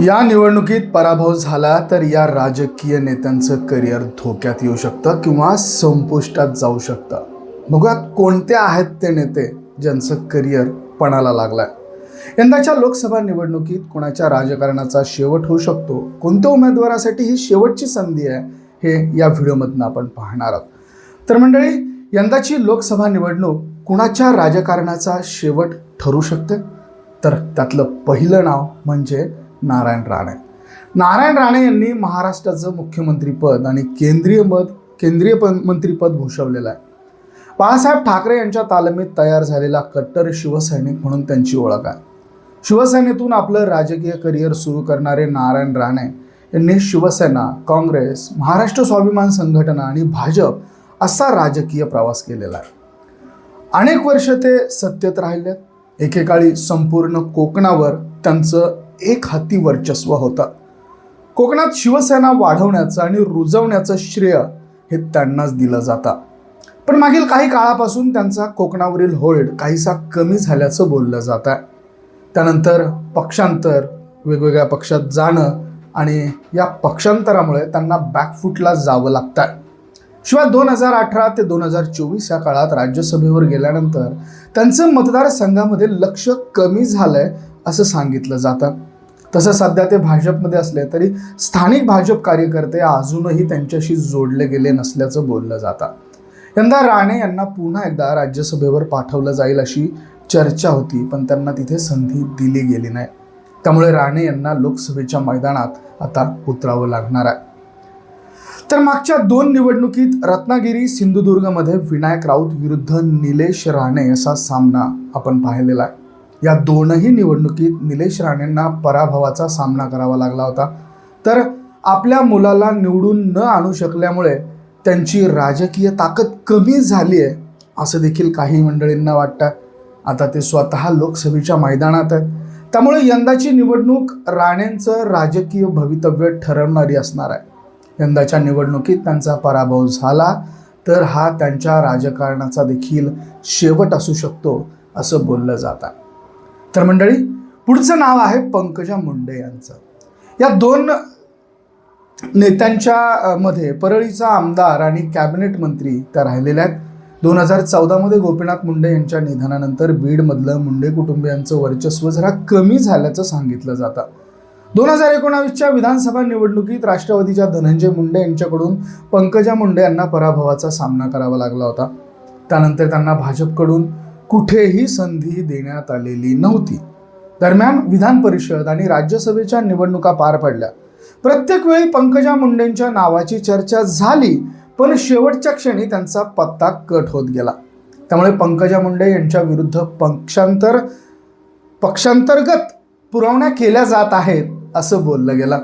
या निवडणुकीत पराभव झाला तर या राजकीय नेत्यांचं करिअर धोक्यात येऊ शकतं किंवा संपुष्टात जाऊ शकतं. बघूयात कोणते आहेत ते नेते ज्यांचं करिअर पणाला लागलाय. यंदाच्या लोकसभा निवडणुकीत कोणाच्या राजकारणाचा शेवट होऊ शकतो कोणत्या उमेदवारासाठी ही शेवटची संधी आहे हे या व्हिडिओमधनं आपण पाहणार आहोत. तर मंडळी यंदाची लोकसभा निवडणूक कुणाच्या राजकारणाचा शेवट ठरू शकते? तर त्यातलं पहिलं नाव म्हणजे नारायण राणे. नारायण राणे यांनी महाराष्ट्राचं मुख्यमंत्रीपद आणि केंद्रीय मत केंद्रीय प मंत्रीपद भूषवलेलं आहे. बाळासाहेब ठाकरे यांच्या तालमीत तयार झालेला कट्टर शिवसैनिक म्हणून त्यांची ओळख आहे. शिवसेनेतून आपलं राजकीय करिअर सुरू करणारे नारायण राणे यांनी शिवसेना काँग्रेस महाराष्ट्र स्वाभिमान संघटना आणि भाजप असा राजकीय प्रवास केलेला आहे. अनेक वर्ष ते सत्तेत राहिलेत. एकेकाळी संपूर्ण कोकणावर त्यांचं एक हाती वर्चस्व होतं. कोकणात शिवसेना वाढवण्याचं आणि रुजवण्याचं श्रेय हे त्यांनाच दिलं जातं. पण मागील काही काळापासून त्यांचा कोकणावरील होल्ड काहीसा कमी झाल्याचं बोललं जात आहे त्यानंतर पक्षांतर वेगवेगळ्या पक्षात जाणं आणि या पक्षांतरामुळे त्यांना बॅकफूटला जावं लागतं आहे शिवाय दोन हजार अठरा ते दोन हजार चोवीस या काळात राज्यसभेवर गेल्यानंतर त्यांचं मतदारसंघामध्ये लक्ष कमी झालंय असं सांगितलं जातं. तसं सध्या ते भाजपमध्ये असले तरी स्थानिक भाजप कार्यकर्ते अजूनही त्यांच्याशी जोडले गेले नसल्याचं बोललं जातं. यंदा राणे यांना पुन्हा एकदा राज्यसभेवर पाठवलं जाईल अशी चर्चा होती पण त्यांना तिथे संधी दिली गेली नाही. त्यामुळे राणे यांना लोकसभेच्या मैदानात आता उतरावं लागणार आहे. तर मागच्या दोन निवडणुकीत रत्नागिरी सिंधुदुर्गमध्ये विनायक राऊत विरुद्ध निलेश राणे असा सामना आपण पाहिलेला आहे. या दोनही निवडणुकीत निलेश राणेंना पराभवाचा सामना करावा लागला होता. तर आपल्या मुलाला निवडून न आणू शकल्यामुळे त्यांची राजकीय ताकद कमी झाली आहे असं देखील काही मंडळींना वाटतं. आता ते स्वतः लोकसभेच्या मैदानात आहेत. त्यामुळे यंदाची निवडणूक राणेंचं राजकीय भवितव्य ठरवणारी असणार आहे. यंदाच्या निवडणुकीत त्यांचा पराभव झाला तर हा त्यांच्या राजकारणाचा देखील शेवट असू शकतो असं बोललं जातं. तर मंडळी पुढचं नाव आहे पंकजा मुंडे यांचं. या दोन नेत्यांच्या मध्ये परळीचा आमदार आणि कॅबिनेट मंत्री त्या राहिलेल्या आहेत. दोन हजार चौदामध्ये गोपीनाथ मुंडे यांच्या निधनानंतर बीडमधलं मुंडे कुटुंबियांचं वर्चस्व जरा कमी झाल्याचं सांगितलं जातं. दोन हजार एकोणावीसच्या विधानसभा निवडणुकीत राष्ट्रवादीच्या धनंजय मुंडे यांच्याकडून पंकजा मुंडे यांना पराभवाचा सामना करावा लागला होता. त्यानंतर त्यांना भाजपकडून कुठेही संधी देण्यात आलेली नव्हती. दरम्यान विधान परिषद आणि राज्यसभेच्या निवडणुका पार पडल्या. प्रत्येक वेळी पंकजा मुंडेंच्या नावाची चर्चा झाली पण शेवटच्या क्षणी त्यांचा पत्ता कट होत गेला. त्यामुळे पंकजा मुंडे यांच्या विरुद्ध पक्षांतर पक्षांतर्गत पुरवण्या केल्या जात आहेत असं बोललं गेलं.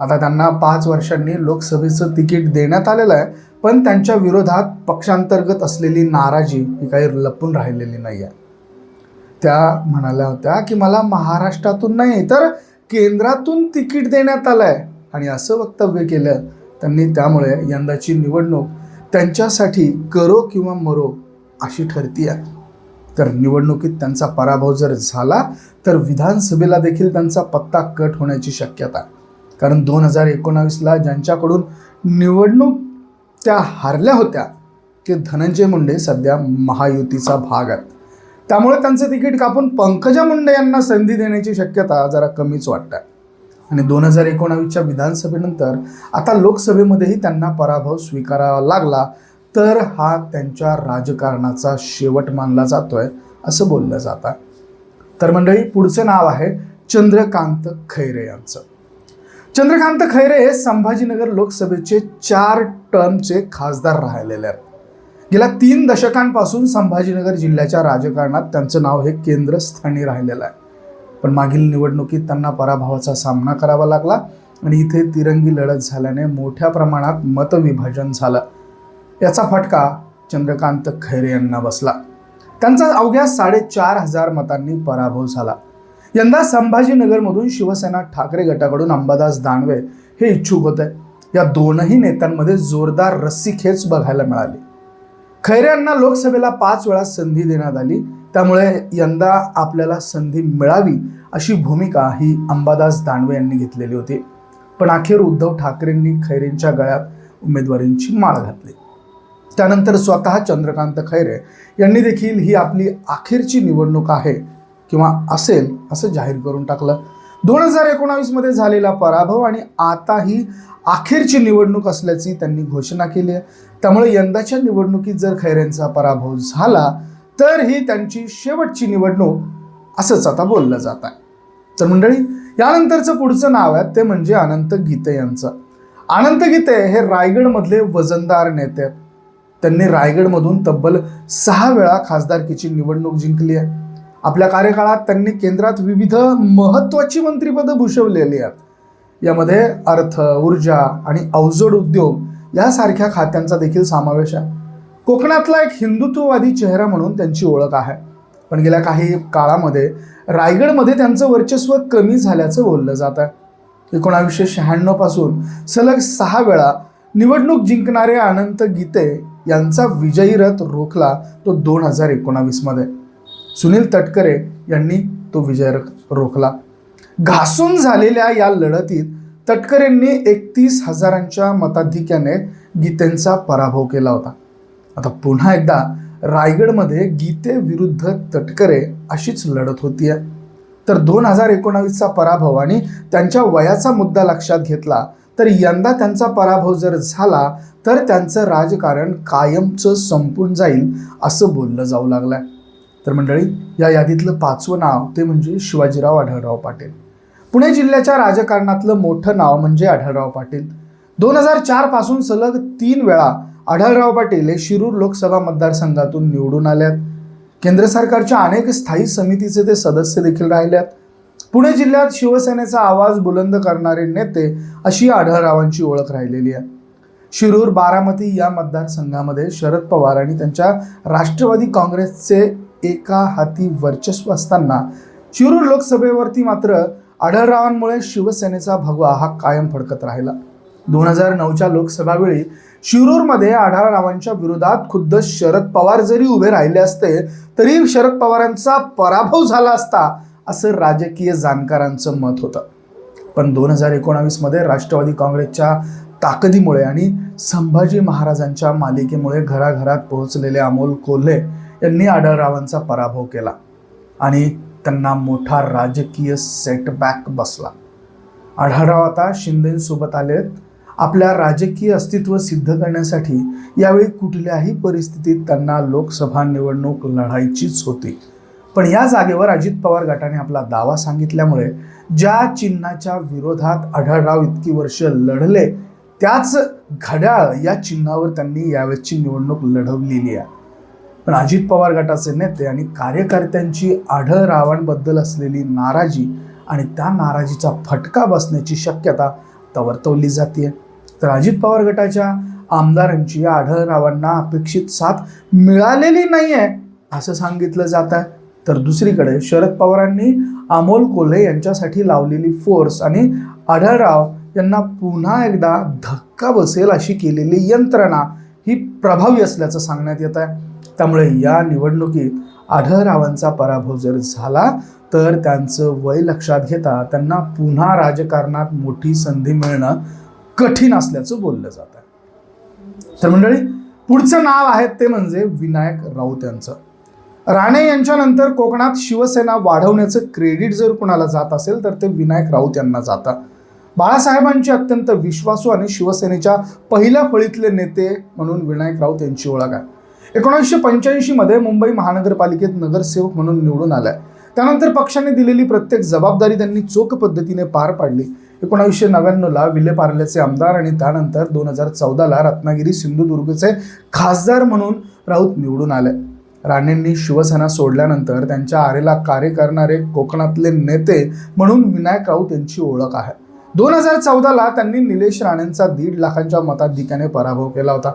आता त्यांना पाच वर्षांनी लोकसभेचं तिकीट देण्यात आलेलं आहे पण त्यांच्या विरोधात पक्षांतर्गत असलेली नाराजी ही काही लपून राहिलेली नाही आहे. त्या म्हणाल्या होत्या की मला महाराष्ट्रातून नाही तर केंद्रातून तिकीट देण्यात आलं आहे आणि असं वक्तव्य केलं त्यांनी त्यामुळे यंदाची निवडणूक त्यांच्यासाठी करो किंवा मरो अशी ठरती आहे तर निवडणुकीत त्यांचा पराभव जर झाला तर विधानसभेला देखील त्यांचा पत्ता कट होण्याची शक्यता आहे. कारण दोन हजार एकोणावीसला ज्यांच्याकडून निवडणूक त्या हारल्या होत्या ते धनंजय मुंडे सध्या महायुतीचा भाग आहेत. त्यामुळे त्यांचं तिकीट कापून पंकजा मुंडे यांना संधी देण्याची शक्यता जरा कमीच वाटते आणि दोन हजार एकोणावीसच्या विधानसभेनंतर आता लोकसभेमध्येही त्यांना पराभव स्वीकारावा लागला तर हा त्यांच्या राजकारणाचा शेवट मानला जातोय असं बोललं जातं. तर मंडळी पुढचं नाव आहे चंद्रकांत खैरे यांचं. चंद्रकांत खैरे हे संभाजीनगर लोकसभेचे चार टर्मचे खासदार राहिलेले आहेत. गेल्या तीन दशकांपासून संभाजीनगर जिल्ह्याच्या राजकारणात त्यांचं नाव हे केंद्रस्थानी राहिलेलं आहे. पण मागील निवडणुकीत त्यांना पराभवाचा सामना करावा लागला आणि इथे तिरंगी लढत झाल्याने मोठ्या प्रमाणात मतविभाजन झालं. याचा फटका चंद्रकांत खैरे यांना बसला. त्यांचा अवघ्या साडेचार हजार मतांनी पराभव झाला. यंदा संभाजीनगरमधून शिवसेना ठाकरे गटाकडून अंबादास दानवे हे इच्छुक होते. या दोनही नेत्यांमध्ये जोरदार रस्सीखेच बघायला मिळाली. खैरे यांना लोकसभेला पाच वेळा संधी देण्यात आली. त्यामुळे यंदा आपल्याला संधी मिळावी अशी भूमिका ही अंबादास दानवे यांनी घेतलेली होती. पण अखेर उद्धव ठाकरेंनी खैरेंच्या गळ्यात उमेदवारींची माळ घातली. त्यानंतर स्वतः चंद्रकांत खैरे यांनी देखील ही आपली अखेरची निवडणूक आहे किंवा असेल असं जाहीर करून टाकलं. दोन हजार एकोणावीसमध्ये झालेला पराभव आणि आता ही अखेरची निवडणूक असल्याची त्यांनी घोषणा केली आहे. त्यामुळे यंदाच्या निवडणुकीत जर खैरेंचा पराभव झाला तर ही त्यांची शेवटची निवडणूक असंच आता बोललं जात आहे. तर मंडळी यानंतरचं पुढचं नाव आहे ते म्हणजे अनंत गीते यांचं. अनंत गीते हे रायगडमधले वजनदार नेते आहेत. त्यांनी रायगडमधून तब्बल सहा वेळा खासदारकीची निवडणूक जिंकली आहे. आपल्या कार्यकाळात त्यांनी केंद्रात विविध महत्त्वाची मंत्रिपदं भूषवलेली आहेत. यामध्ये अर्थ ऊर्जा आणि अवजड उद्योग यासारख्या खात्यांचा देखील समावेश आहे. कोकणातला एक हिंदुत्ववादी चेहरा म्हणून त्यांची ओळख आहे. पण गेल्या काही काळामध्ये रायगडमध्ये त्यांचं वर्चस्व कमी झाल्याचं बोललं जात आहे. एकोणावीसशे शहाण्णवपासून सलग सहा वेळा निवडणूक जिंकणारे अनंत गीते यांचा विजयी रथ रोखला तो दोन हजार एकोणावीसमध्ये. सुनील तटकरे यांनी तो विजय रोखला. घासून झालेल्या या लढतीत तटकरेंनी एकतीस हजारांच्या मताधिक्याने गीतेंचा पराभव केला होता. आता पुन्हा एकदा रायगडमध्ये गीते विरुद्ध तटकरे अशीच लढत होती आहे तर दोन हजार एकोणावीसचा पराभव आणि त्यांच्या वयाचा मुद्दा लक्षात घेतला तर यंदा त्यांचा पराभव जर झाला तर त्यांचं राजकारण कायमचं संपून जाईल असं बोललं जाऊ लागलं आहे तर मंडळी या यादीतलं पाचवं नाव ते म्हणजे शिवाजीराव आढळराव पाटील. पुणे जिल्ह्याच्या राजकारणातलं मोठं नाव म्हणजे आढळराव पाटील. दोन हजार चारपासून सलग तीन वेळा आढळराव पाटील हे शिरूर लोकसभा मतदारसंघातून निवडून आल्यात. केंद्र सरकारच्या अनेक स्थायी समितीचे ते सदस्य देखील राहिल्यात. पुणे जिल्ह्यात शिवसेनेचा आवाज बुलंद करणारे नेते अशी आढळरावांची ओळख राहिलेली आहे. शिरूर बारामती या मतदारसंघामध्ये शरद पवार आणि त्यांच्या राष्ट्रवादी काँग्रेसचे एका हाती वर्चस्व असताना शिरूर लोकसभेवरती मात्र आढळरावांमुळे शिवसेनेचा भगवा हा कायम फडकत राहिला. दोन हजार नऊच्या लोकसभावेळी शिरूरमध्ये आढळरावांच्या विरोधात खुद्द शरद पवार जरी उभे राहिले असते तरी शरद पवारांचा पराभव झाला असता असं राजकीय जाणकारांचं मत होतं. पण दोन हजार एकोणावीसमध्ये राष्ट्रवादी काँग्रेसच्या ताकदीमुळे आणि संभाजी महाराजांच्या मालिकेमुळे घराघरात पोहोचलेले अमोल कोल्हे यांनी आढळरावांचा पराभव केला आणि त्यांना मोठा राजकीय सेटबॅक बसला. आढळराव आता शिंदेसोबत आलेत. आपल्या राजकीय अस्तित्व सिद्ध करण्यासाठी यावेळी कुठल्याही परिस्थितीत त्यांना लोकसभा निवडणूक लढायचीच होती. पण या जागेवर अजित पवार गटाने आपला दावा सांगितल्यामुळे ज्या चिन्हाच्या विरोधात आढळराव इतकी वर्ष लढले त्याच घड्याळ या चिन्हावर त्यांनी यावेळची निवडणूक लढवलेली आहे. पण अजित पवार गटाचे नेते आणि कार्यकर्त्यांची आढळरावांबद्दल असलेली नाराजी आणि त्या नाराजीचा फटका बसण्याची शक्यता वर्तवली जाते तर अजित पवार गटाच्या आमदारांची या आढळरावांना अपेक्षित साथ मिळालेली नाही आहे असं सांगितलं जात आहे तर दुसरीकडे शरद पवारांनी अमोल कोल्हे यांच्यासाठी लावलेली फोर्स आणि आढळराव यांना पुन्हा एकदा धक्का बसेल अशी केलेली यंत्रणा ही प्रभावी असल्याचं सांगण्यात येत आहे त्यामुळे या निवडणुकीत आढळरावांचा पराभव जर झाला तर त्यांचं वय लक्षात घेता त्यांना पुन्हा राजकारणात मोठी संधी मिळणं कठीण असल्याचं बोललं जात आहे. तर मंडळी पुढचं नाव आहे ते म्हणजे विनायक राऊत यांचं. राणे यांच्यानंतर कोकणात शिवसेना वाढवण्याचं क्रेडिट जर कुणाला जात असेल तर ते विनायक राऊत यांना जातं. बाळासाहेबांचे अत्यंत विश्वासू आणि शिवसेनेच्या पहिल्या फळीतले नेते म्हणून विनायक राऊत यांची ओळख आहे. एकोणीसशे पंच्याऐंशीमध्ये मुंबई महानगरपालिकेत नगरसेवक म्हणून निवडून आलाय. त्यानंतर पक्षाने दिलेली प्रत्येक जबाबदारी त्यांनी चोख पद्धतीने पार पाडली. एकोणावीसशे नव्याण्णवला विलेपार्ल्याचे आमदार आणि त्यानंतर दोन हजार चौदाला रत्नागिरी सिंधुदुर्गचे खासदार म्हणून राऊत निवडून आले. राणेंनी शिवसेना सोडल्यानंतर त्यांच्या आरेला कार्य करणारे कोकणातले नेते म्हणून विनायक राऊत यांची ओळख आहे. दोन हजार चौदाला त्यांनी निलेश राणेंचा दीड लाखांच्या मताधिक्याने पराभव केला होता.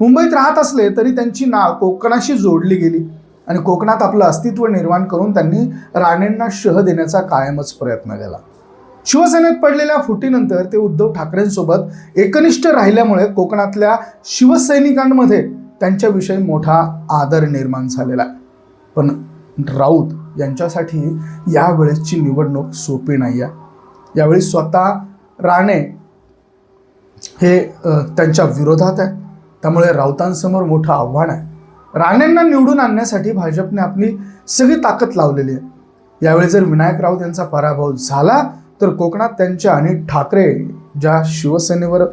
मुंबईत राहत असले तरी त्यांची नाव कोकणाशी जोडली गेली. आणि कोकणात आपलं अस्तित्व निर्माण करून त्यांनी राणेंना शह देण्याचा कायमच प्रयत्न केला. शिवसेनेत पडलेल्या फुटीनंतर ते उद्धव ठाकरेंसोबत एकनिष्ठ राहिल्यामुळे कोकणातल्या शिवसैनिकांमध्ये त्यांच्याविषयी मोठा आदर निर्माण झालेला आहे. पण राऊत यांच्यासाठी यावेळेसची निवडणूक सोपी नाही आहे. यावेळी स्वतः राणे हे त्यांच्या विरोधात आहे त्यामुळे राऊतांसमोर मोठं आव्हान आहे. राणेंना निवडून आणण्यासाठी भाजपने आपली सगळी ताकद लावलेली आहे. यावेळी जर विनायक राऊत यांचा पराभव झाला तर कोकणात त्यांच्या आणि ठाकरे ज्या शिवसेनेवर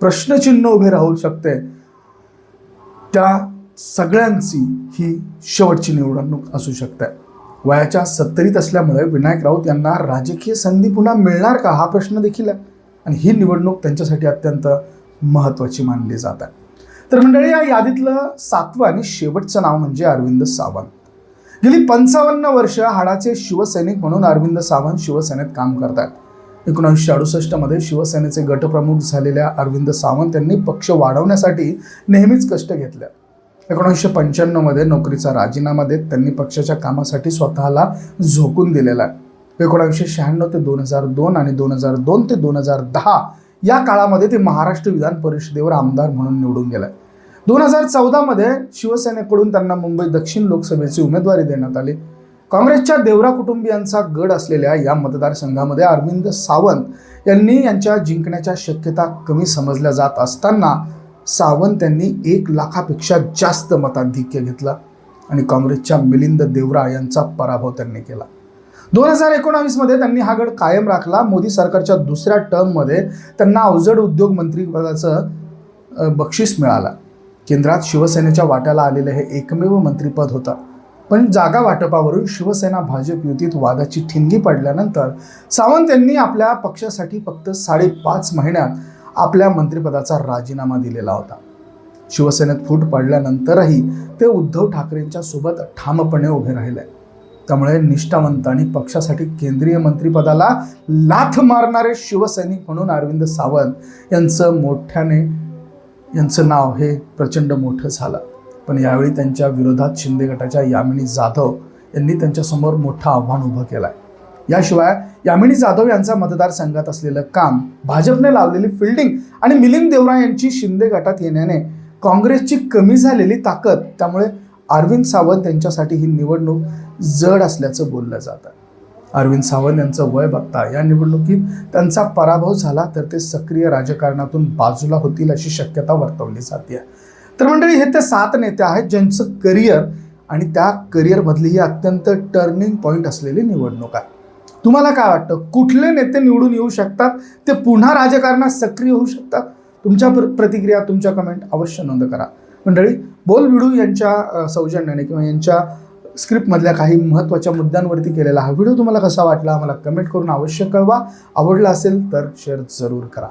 प्रश्नचिन्ह उभे राहू शकते त्या सगळ्यांची ही शेवटची निवडणूक असू शकते. वयाच्या सत्तरीत असल्यामुळे विनायक राऊत यांना राजकीय संधी पुन्हा मिळणार का हा प्रश्न देखील आहे. आणि ही निवडणूक त्यांच्यासाठी अत्यंत महत्त्वाची मानली जात आहे. तर मंडळी या यादीतलं सातवं आणि शेवटचं नाव म्हणजे अरविंद सावंत. गेली पंचावन्न वर्ष हाडाचे शिवसैनिक म्हणून अरविंद सावंत शिवसेनेत काम करतात. एकोणीसशे अडुसष्टमध्ये शिवसेनेचे गटप्रमुख झालेल्या अरविंद सावंत यांनी पक्ष वाढवण्यासाठी नेहमीच कष्ट घेतले एकोणीसशे पंच्याण्णवमध्ये नोकरीचा राजीनामा देत त्यांनी पक्षाच्या कामासाठी स्वतःला झोकून दिलेला. आहे एकोणीसशे शहाण्णव ते दोन हजार दोन आणि दोन हजार दोन ते दोन हजार दहा या काळामध्ये ते महाराष्ट्र विधान परिषदेवर आमदार म्हणून निवडून गेलाय दोन हजार चौदामध्ये शिवसेनेकडून त्यांना मुंबई दक्षिण लोकसभेची उमेदवारी देण्यात आली. काँग्रेसच्या देवरा कुटुंबियांचा गड असलेल्या या मतदारसंघामध्ये अरविंद सावंत यांनी यांच्या जिंकण्याच्या शक्यता कमी समजल्या जात असताना सावंत यांनी एक लाखापेक्षा जास्त मताधिक्य घेतला आणि काँग्रेसच्या मिलिंद देवरा यांचा पराभव त्यांनी केला. दोन हजार एकोणावीसमध्ये त्यांनी हा गड कायम राखला. मोदी सरकारच्या दुसऱ्या टर्ममध्ये त्यांना अवजड उद्योग मंत्रीपदाचं बक्षीस मिळाला. केंद्रात शिवसेनेच्या वाट्याला आलेलं हे एकमेव मंत्रीपद होतं. पण जागा वाटपावरून शिवसेना भाजप युतीत वादाची ठिणगी पडल्यानंतर सावंत यांनी आपल्या पक्षासाठी फक्त साडेपाच महिन्यात आपल्या मंत्रिपदाचा राजीनामा दिलेला होता. शिवसेनेत फूट पडल्यानंतरही ते उद्धव ठाकरेंच्या सोबत ठामपणे उभे राहिले. त्यामुळे निष्ठावंत आणि पक्षासाठी केंद्रीय मंत्रिपदाला लाथ मारणारे शिवसैनिक म्हणून अरविंद सावंत यांचं मोठ्याने यांचं नाव हे प्रचंड मोठं झालं. पण यावेळी त्यांच्या विरोधात शिंदे गटाच्या यामिनी जाधव यांनी त्यांच्यासमोर मोठं आव्हान उभं केलं आहे याशिवाय यामिनी जाधव यांचा मतदारसंघात असलेलं काम भाजपने लावलेली फिल्डिंग आणि मिलिंद देवरा यांची शिंदे गटात येण्याने काँग्रेसची कमी झालेली ताकद त्यामुळे अरविंद सावंत यांच्यासाठी ही निवडणूक जड असल्याचं बोललं जातं. अरविंद सावंत यांचं वय बघता या निवडणुकीत त्यांचा पराभव झाला तर ते सक्रिय राजकारणातून बाजूला होतील अशी शक्यता वर्तवली जाते तर मंडळी हे ते सात नेते आहेत ज्यांचं करिअर आणि त्या करिअरमधली ही अत्यंत टर्निंग पॉईंट असलेली निवडणूक आहे. तुम्हाला काय वाटतं? कुठले नेते निवडून येऊ शकतात? ते पुन्हा राजकारणात सक्रिय होऊ शकतात? तुमच्या प्र- प्रतिक्रिया तुमच्या कमेंट अवश्य नोंद करा. मंडळी बोल विडू यांच्या सौजन्याने किंवा यांच्या स्क्रिप्टमधल्या काही महत्त्वाच्या मुद्द्यांवरती केलेला हा व्हिडिओ तुम्हाला कसा वाटला मला कमेंट करून अवश्य कळवा. आवडला असेल तर शेअर जरूर करा.